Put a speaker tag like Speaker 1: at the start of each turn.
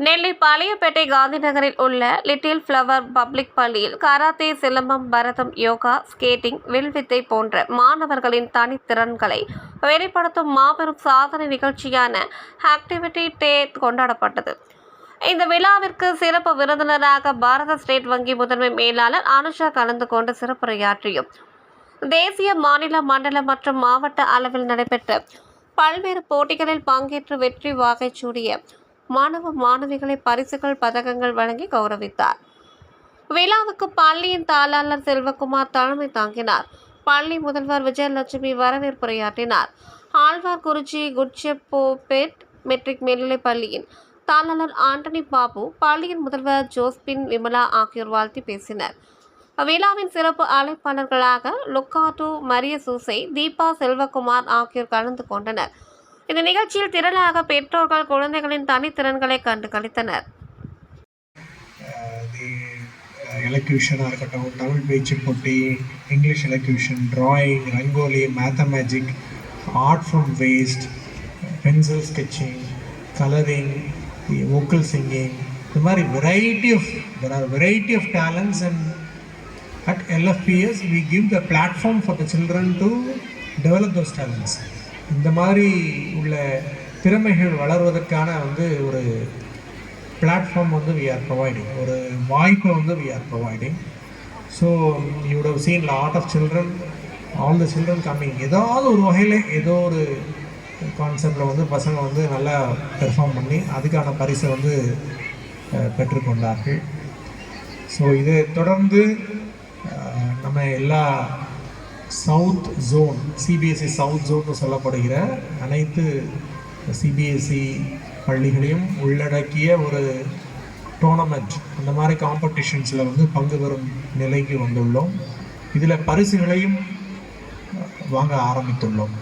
Speaker 1: நெல்லை பாளையப்பேட்டை காந்தி நகரில் உள்ள little flower public பள்ளியில் கராத்தே சிலம்பம் பரதம் யோகா ஸ்கேட்டிங் வில்வித்தை போன்ற மாணவர்களின் தனித்திறன்களை வெளிப்படுத்தும் மாபெரும் சாதனை நிகழ்ச்சியான ஆக்டிவிட்டி டே கொண்டாடப்பட்டது. இந்த விழாவிற்கு சிறப்பு விருந்தினராக பாரத ஸ்டேட் வங்கி முதன்மை மேலாளர் அனுஷா கலந்து கொண்டு சிறப்புரையாற்றியும் தேசிய மாநில மண்டல மற்றும் மாவட்ட அளவில் நடைபெற்ற பல்வேறு போட்டிகளில் பங்கேற்று வெற்றி வாகை சூடிய மாணவ மாணவிகளை பரிசுகள் பதக்கங்கள் வழங்கி கௌரவித்தார். விழாவுக்கு பள்ளியின் தாளாளர் செல்வகுமார் தலைமை தாங்கினார். பள்ளி முதல்வர் விஜயலட்சுமி வரவேற்புரையாற்றினார் ஆழ்வார்குறிச்சி குட்செப்போபேட் மெட்ரிக் மேல்நிலைப் பள்ளியின் தாளாளர் ஆண்டனி பாபு பள்ளியின் முதல்வர் ஜோஸ்பின் விமலா ஆகியோர் வாழ்த்தி பேசினர். விழாவின் சிறப்பு அழைப்பாளர்களாக லுக்காட்டு மரிய சூசை தீபா செல்வகுமார் ஆகியோர் கலந்து கொண்டனர். இந்த நிகழ்ச்சியில் திரளாக பெற்றோர்கள் குழந்தைகளின் தனித்திறன்களை கண்டு
Speaker 2: கழித்தனர் எலக்யூஷனாக இருக்கட்டும் தமிழ் பேச்சு போட்டி English elocution drawing rangoli mathemagic art from waste pencil sketching colouring vocal singing இது மாதிரி variety of there are variety of talents and at LFPS we give the platform for the children to develop those talents இந்த மாதிரி உள்ள திறமைகள் வளர்வதற்கான வந்து ஒரு platform வந்து we are providing ஒரு வாய்ப்பை வந்து we are providing so you'd have seen lot of children all the children coming ஏதாவது ஒரு வகையில் ஏதோ ஒரு கான்செப்டில் வந்து பசங்க வந்து நல்லா பெர்ஃபார்ம் பண்ணி அதுக்கான பரிசை வந்து பெற்றுக்கொண்டார்கள். ஸோ இதை தொடர்ந்து நம்ம எல்லா south zone CBSE south zone சொல்லப்படுகிற அனைத்து சிபிஎஸ்சி பள்ளிகளையும் உள்ளடக்கிய ஒரு டோர்னமெண்ட் அந்த மாதிரி காம்படிஷன்ஸில் வந்து பங்கு பெறும் நிலைக்கு வந்துள்ளோம். இதில் பரிசுகளையும் வாங்க ஆரம்பித்துள்ளோம்.